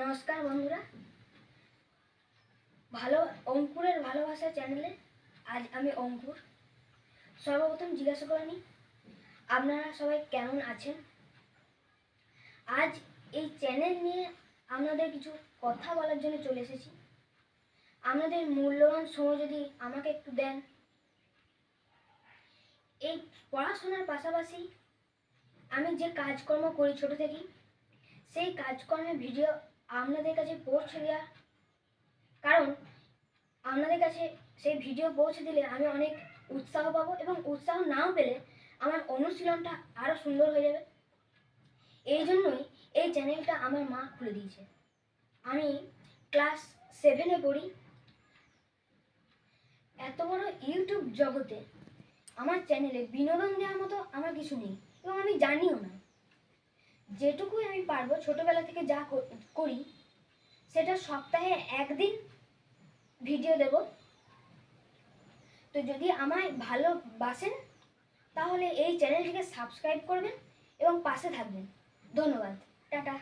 নমস্কার বন্ধুরা। ভালো, অঙ্কুরের ভালোবাসা চ্যানেলে আজ আমি অঙ্কুর। সর্বপ্রথম জিজ্ঞাসা করে নিই, আপনারা সবাই কেমন আছেন? আজ এই চ্যানেল নিয়ে আপনাদের কিছু কথা বলার জন্য চলে এসেছি। আপনাদের মূল্যবান সময় যদি আমাকে একটু দেন। এই পড়াশোনার পাশাপাশি আমি যে কাজকর্ম করি ছোট থেকেই, সেই কাজকর্মের ভিডিও আপনাদের কাছে পৌঁছে দেওয়া কারণ আপনাদের কাছে সেই ভিডিও পৌঁছে দিলে আমি অনেক উৎসাহ পাবো এবং উৎসাহ নাও পেলে আমার অনুশীলনটা আরও সুন্দর হয়ে যাবে। এই জন্যই এই চ্যানেলটা আমার মা খুলে দিয়েছে। আমি ক্লাস সেভেনে পড়ি। এত বড় ইউটিউব জগতে আমার চ্যানেলে বিনোদন দেওয়ার মতো আমার কিছু নেই এবং আমি জানিও না। যেটুকুই আমি পারব, ছোটবেলা থেকে যা করি, সেটা সপ্তাহে একদিন ভিডিও দেব। তো যদি আমায় ভালোবাসেন, তাহলে এই চ্যানেলটিকে সাবস্ক্রাইব করবেন এবং পাশে থাকবেন। ধন্যবাদ। টাটা।